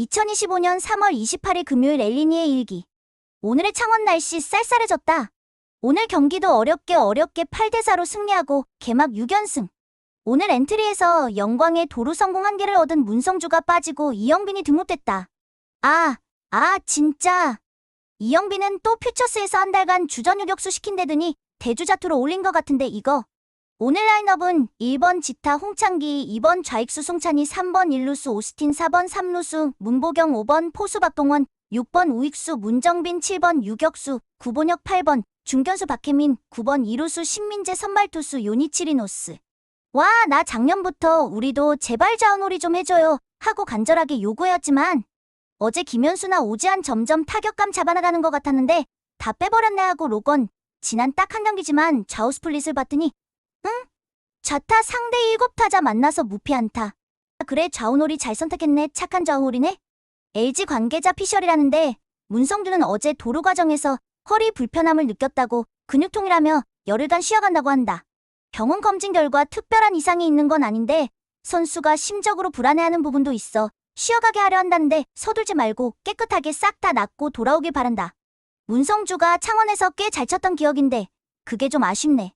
2025년 3월 28일 금요일 엘리니의 일기. 오늘의 창원 날씨 쌀쌀해졌다. 오늘 경기도 어렵게 어렵게 8대4로 승리하고 개막 6연승. 오늘 엔트리에서 영광의 도루 성공 한 개를 얻은 문성주가 빠지고 이영빈이 등록됐다. 아, 아, 진짜. 이영빈은 또 퓨처스에서 한 달간 주전 유격수 시킨다더니 대주자투로 올린 것 같은데 이거. 오늘 라인업은 1번 지타 홍창기, 2번 좌익수 송찬희, 3번 일루수 오스틴, 4번 삼루수 문보경, 5번 포수 박동원, 6번 우익수 문정빈, 7번 유격수 구본혁, 8번 중견수 박혜민, 9번 이루수 신민재, 선발투수 요니치리노스. 와, 나 작년부터 우리도 제발 자원놀이 좀 해줘요 하고 간절하게 요구해왔지만 어제 김현수나 오지환 점점 타격감 잡아나가는 것 같았는데 다 빼버렸네 하고 로건 지난 딱 한 경기지만 좌우 스플릿을 봤더니 응? 좌타 상대 7타자 만나서 무피 안타. 그래 좌우놀이 잘 선택했네 착한 좌우놀이네. LG 관계자 피셜이라는데 문성준은 어제 도로 과정에서 허리 불편함을 느꼈다고 근육통이라며 열흘간 쉬어간다고 한다. 병원 검진 결과 특별한 이상이 있는 건 아닌데 선수가 심적으로 불안해하는 부분도 있어 쉬어가게 하려 한다는데 서둘지 말고 깨끗하게 싹 다 낫고 돌아오길 바란다. 문성주가 창원에서 꽤 잘 쳤던 기억인데 그게 좀 아쉽네.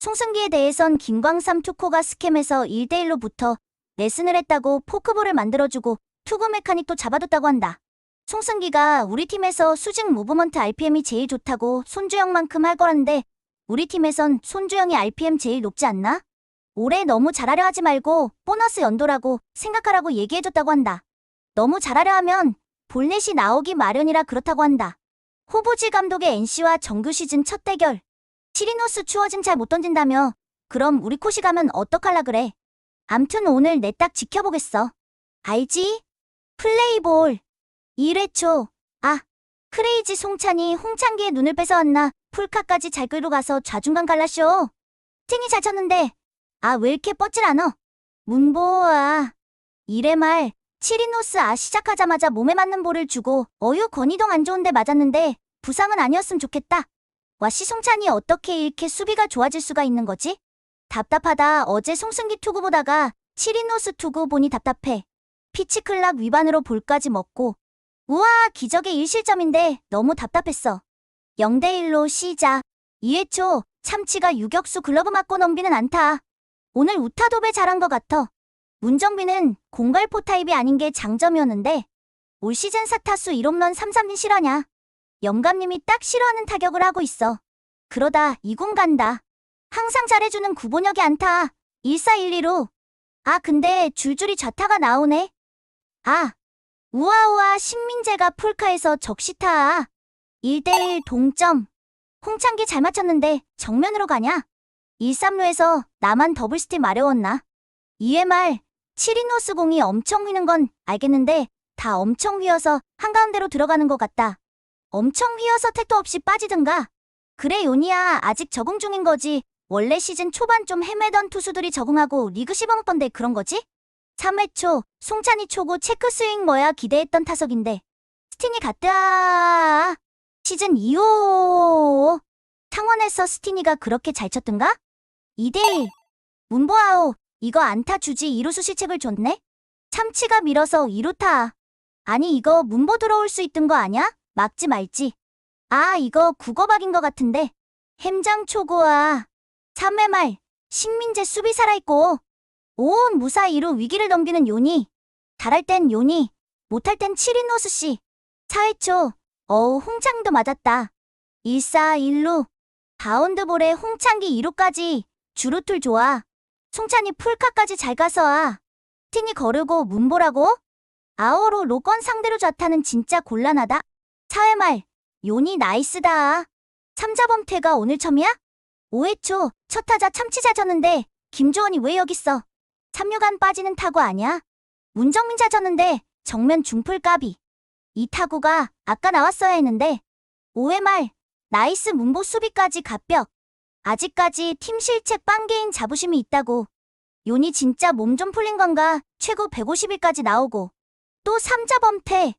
송승기에 대해선 김광삼 투코가 스캠에서 1대1로 붙어 레슨을 했다고 포크볼을 만들어주고 투구 메카닉도 잡아뒀다고 한다. 송승기가 우리 팀에서 수직 무브먼트 RPM이 제일 좋다고 손주영만큼 할 거란데 우리 팀에선 손주영이 RPM 제일 높지 않나? 올해 너무 잘하려 하지 말고 보너스 연도라고 생각하라고 얘기해줬다고 한다. 너무 잘하려 하면 볼넷이 나오기 마련이라 그렇다고 한다. 호부지 감독의 NC와 정규 시즌 첫 대결. 치리노스 추워짐 잘못 던진다며 그럼 우리 코시 가면 어떡할라 그래. 암튼 오늘 내 딱 지켜보겠어. 알지? 플레이볼. 1회 초. 아, 크레이지 송찬이 홍창기의 눈을 뺏어왔나 풀카까지 잘 끌고 가서 좌중간 갈라쇼. 팅이 잘 쳤는데 아 왜 이렇게 뻗질 않어? 문보아. 1회 말 치리노스 아 시작하자마자 몸에 맞는 볼을 주고 어유 권이동 안 좋은데 맞았는데 부상은 아니었으면 좋겠다. 와씨 송찬이 어떻게 이렇게 수비가 좋아질 수가 있는 거지? 답답하다. 어제 송승기 투구 보다가 치리노스 투구 보니 답답해. 피치클락 위반으로 볼까지 먹고. 우와 기적의 1실점인데 너무 답답했어. 0대1로 시작. 2회 초 참치가 유격수 글러브 맞고 넘기는 안타. 오늘 우타 도배 잘한 것 같아. 문정빈은 공갈포 타입이 아닌 게 장점이었는데 올 시즌 사타수 1홈런 3삼진 실화냐. 영감님이 딱 싫어하는 타격을 하고 있어. 그러다 이군 간다. 항상 잘해주는 구본혁이 안타. 1412로. 아 근데 줄줄이 좌타가 나오네. 아. 우아우아 신민재가 풀카에서 적시타. 1대1 동점. 홍창기 잘 맞췄는데 정면으로 가냐? 1-3루에서 나만 더블스팀 마려웠나? 2회 말 치리노스 공이 엄청 휘는 건 알겠는데 다 엄청 휘어서 한가운데로 들어가는 것 같다. 엄청 휘어서 택도 없이 빠지든가. 그래 요니야 아직 적응 중인 거지. 원래 시즌 초반 좀 헤매던 투수들이 적응하고 리그 씹어먹던데 그런 거지? 3회 초 송찬이 초구 체크 스윙 뭐야 기대했던 타석인데 스틴이 갔다. 시즌 2호. 창원에서 스티니가 그렇게 잘 쳤던가? 2대1. 문보아오 이거 안타 주지 2루수 실책을 줬네? 참치가 밀어서 2루타. 아니 이거 문보 들어올 수 있던 거 아냐? 막지 말지. 아, 이거 국어박인 것 같은데. 햄장 초고아. 3회 말. 신민재 수비 살아있고. 온 무사히로 위기를 넘기는 요니. 잘할 땐 요니. 못할 땐 치리노스 씨. 4회 초. 어우, 홍창도 맞았다. 1사 1루. 바운드볼에 홍창기 2루까지. 주루툴 좋아. 송찬이 풀카까지 잘 가서 아. 티니 거르고 문보라고? 아오로 로건 상대로 좌타는 진짜 곤란하다. 4회 말, 요니 나이스다. 삼자범퇴가 오늘 처음이야? 5회 초, 첫 타자 참치 잘 쳤는데, 김주원이 왜 여기 있어? 3루간 빠지는 타구 아니야? 문정민 잘 쳤는데, 정면 중풀 까비. 이 타구가 아까 나왔어야 했는데, 5회 말, 나이스 문보 수비까지 갑벽. 아직까지 팀 실책 빵개인 자부심이 있다고. 요니 진짜 몸 좀 풀린 건가? 최고 150일까지 나오고. 또 3자 범퇴.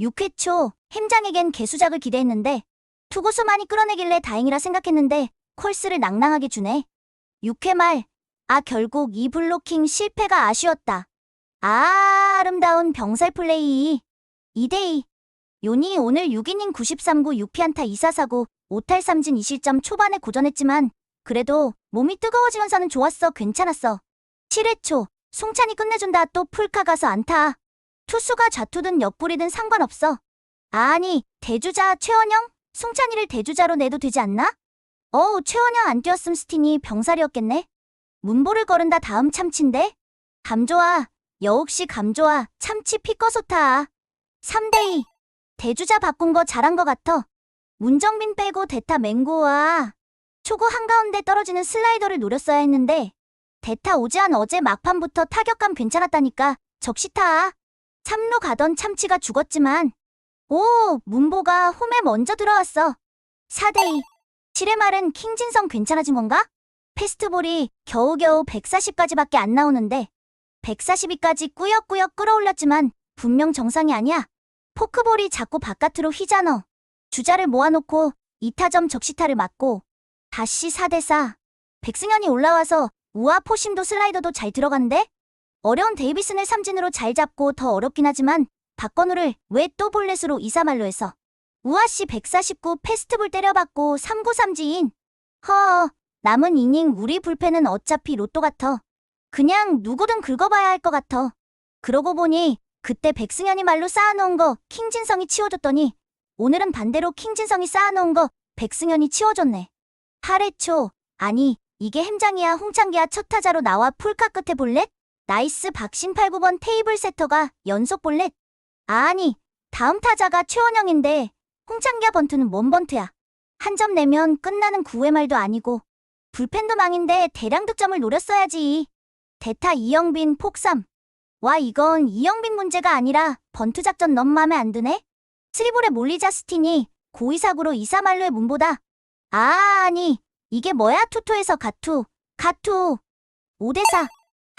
6회 초 햄장에겐 개수작을 기대했는데 투구수 많이 끌어내길래 다행이라 생각했는데 콜스를 낭낭하게 주네. 6회 말. 아 결국 이 블로킹 실패가 아쉬웠다. 아 아름다운 병살 플레이. 2대2. 요니 오늘 6이닝 93구 6피안타 2사사구 5탈 3진 2실점 초반에 고전했지만 그래도 몸이 뜨거워지면서는 좋았어 괜찮았어. 7회 초 송찬이 끝내준다 또 풀카 가서 안타. 투수가 좌투든 옆구리든 상관없어. 아니 대주자 최원영? 송찬이를 대주자로 내도 되지 않나? 어우 최원영 안 뛰었음 스틴이 병살이었겠네. 문보를 거른다 다음 참치인데? 감 좋아. 여옥씨 감 좋아. 참치 피꺼소타. 3대2. 대주자 바꾼 거 잘한 거 같아. 문정빈 빼고 대타 맹고와 초구 한가운데 떨어지는 슬라이더를 노렸어야 했는데 대타 오지한 어제 막판부터 타격감 괜찮았다니까 적시타. 3루 가던 참치가 죽었지만 오 문보가 홈에 먼저 들어왔어. 4대2. 7회 말은 킹진성 괜찮아진 건가? 패스트볼이 겨우겨우 140까지밖에 안 나오는데 142까지 꾸역꾸역 끌어올렸지만 분명 정상이 아니야. 포크볼이 자꾸 바깥으로 휘잖아. 주자를 모아놓고 2타점 적시타를 맞고 다시 4대4. 백승현이 올라와서 우아 포심도 슬라이더도 잘 들어간대? 어려운 데이비슨을 삼진으로 잘 잡고 더 어렵긴 하지만 박건우를 왜 또 볼넷으로 2사말로 해서 우아씨 149 패스트볼 때려받고 3구 삼진. 허, 남은 이닝 우리 불펜은 어차피 로또 같아. 그냥 누구든 긁어봐야 할 것 같아. 그러고 보니 그때 백승현이 말로 쌓아놓은 거 킹진성이 치워줬더니 오늘은 반대로 킹진성이 쌓아놓은 거 백승현이 치워줬네. 8회 초 아니 이게 햄장이야 홍창기야 첫 타자로 나와 풀카 끝에 볼넷? 나이스 박신 8, 9번 테이블 세터가 연속 볼넷? 아니 다음 타자가 최원영인데 홍창기야 번트는 뭔 번트야. 한 점 내면 끝나는 9회 말도 아니고 불펜도 망인데 대량 득점을 노렸어야지. 대타 이영빈 폭삼. 와 이건 이영빈 문제가 아니라 번투 작전 너무 맘에 안 드네. 스리볼에 몰리자 스틴이 고의사구로 이사말로의 문보다. 아 아니 이게 뭐야 투투에서 가투 가투 5대4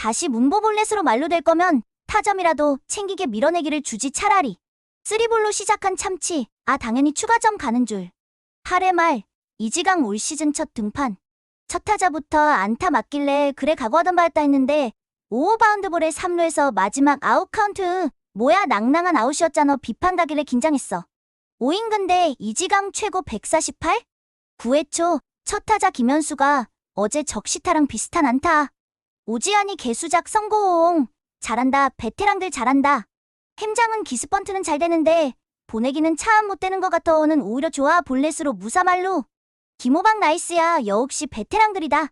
다시 문보볼넷으로 말로 될 거면 타점이라도 챙기게 밀어내기를 주지 차라리. 쓰리볼로 시작한 참치 아 당연히 추가점 가는 줄. 8회 말 이지강 올 시즌 첫 등판. 첫 타자부터 안타 맞길래 그래 각오하던 바였다 했는데 5호 바운드볼에 3루에서 마지막 아웃 카운트 뭐야 낭낭한 아웃이었잖아 비판 가길래 긴장했어. 5인 근데 이지강 최고 148? 9회 초 첫 타자 김현수가 어제 적시타랑 비슷한 안타. 오지환이 개수작 성공. 잘한다 베테랑들 잘한다. 햄장은 기스번트는 잘 되는데 보내기는 참 못 되는 것 같아오는 오히려 좋아 볼넷으로 무사말로. 김호박 나이스야 역시 베테랑들이다.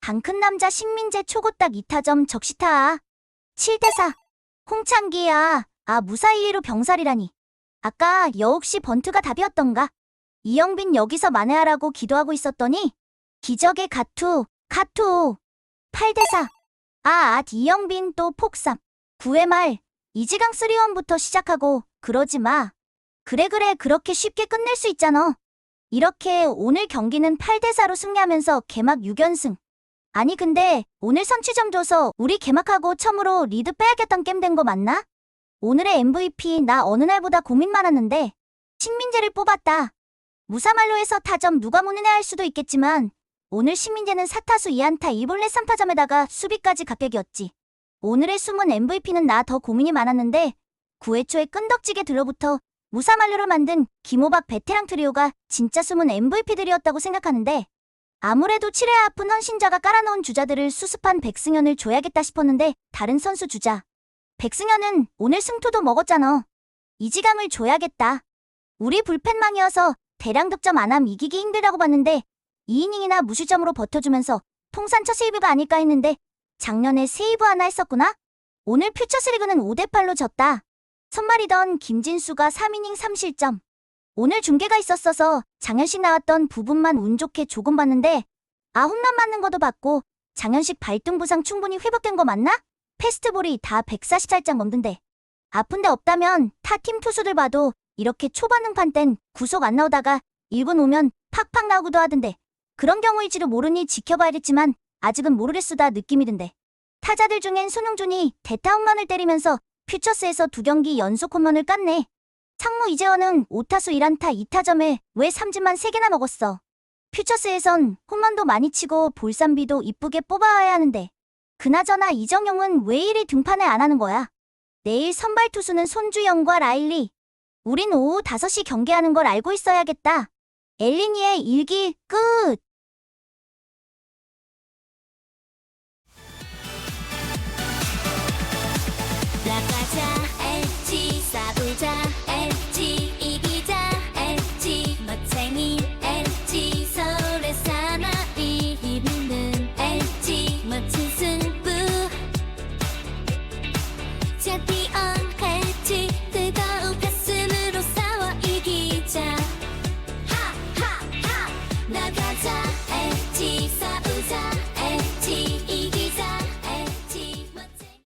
방큰 남자 신민재 초고딱 2타점 적시타. 7대4. 홍창기야. 아 무사히로 병살이라니. 아까 역시 번트가 답이었던가. 이영빈 여기서 만회하라고 기도하고 있었더니 기적의 가투, 가투. 8대4. 아, 아, 이영빈 또 폭삼. 9회 말 이지강 3원부터 시작하고 그러지 마. 그래 그래 그렇게 쉽게 끝낼 수 있잖아. 이렇게 오늘 경기는 8대4로 승리하면서 개막 6연승. 아니 근데 오늘 선취점 줘서 우리 개막하고 처음으로 리드 빼야겠던 게임 된거 맞나? 오늘의 MVP 나 어느 날보다 고민 많았는데 신민재를 뽑았다. 무사말로에서 타점 누가 무는해 할 수도 있겠지만 오늘 신민재는 4타수 2안타 2볼넷 3타점에다가 수비까지 갑격이었지. 오늘의 숨은 MVP는 나 더 고민이 많았는데 9회 초에 끈덕지게 들러붙어 무사말로를 만든 김호박 베테랑 트리오가 진짜 숨은 MVP들이었다고 생각하는데 아무래도 7회 아픈 헌신자가 깔아놓은 주자들을 수습한 백승현을 줘야겠다 싶었는데 다른 선수 주자. 백승현은 오늘 승투도 먹었잖아. 이지강을 줘야겠다. 우리 불펜망이어서 대량 득점 안함 이기기 힘들다고 봤는데 2이닝이나 무실점으로 버텨주면서 통산 첫 세이브가 아닐까 했는데 작년에 세이브 하나 했었구나? 오늘 퓨처스리그는 5대8로 졌다. 선발이던 김진수가 3이닝 3실점. 오늘 중계가 있었어서 장현식 나왔던 부분만 운 좋게 조금 봤는데 아 홈런 맞는 것도 봤고 장현식 발등 부상 충분히 회복된 거 맞나? 패스트볼이 다 140살짝 넘던데. 아픈데 없다면 타 팀 투수들 봐도 이렇게 초반 등판 땐 구속 안 나오다가 1분 오면 팍팍 나오기도 하던데. 그런 경우일지도 모르니 지켜봐야겠지만 아직은 모르겠수다 느낌이 든데. 타자들 중엔 손흥준이 대타 홈런을 때리면서 퓨처스에서 두 경기 연속 홈런을 깠네. 상무 이재원은 5타수 1안타 2타점에 왜 삼진만 3개나 먹었어. 퓨처스에선 홈런도 많이 치고 볼산비도 이쁘게 뽑아와야 하는데. 그나저나 이정용은 왜 이리 등판을 안 하는 거야? 내일 선발 투수는 손주영과 라일리. 우린 오후 5시 경기하는 걸 알고 있어야겠다. 엘리니의 일기 끝.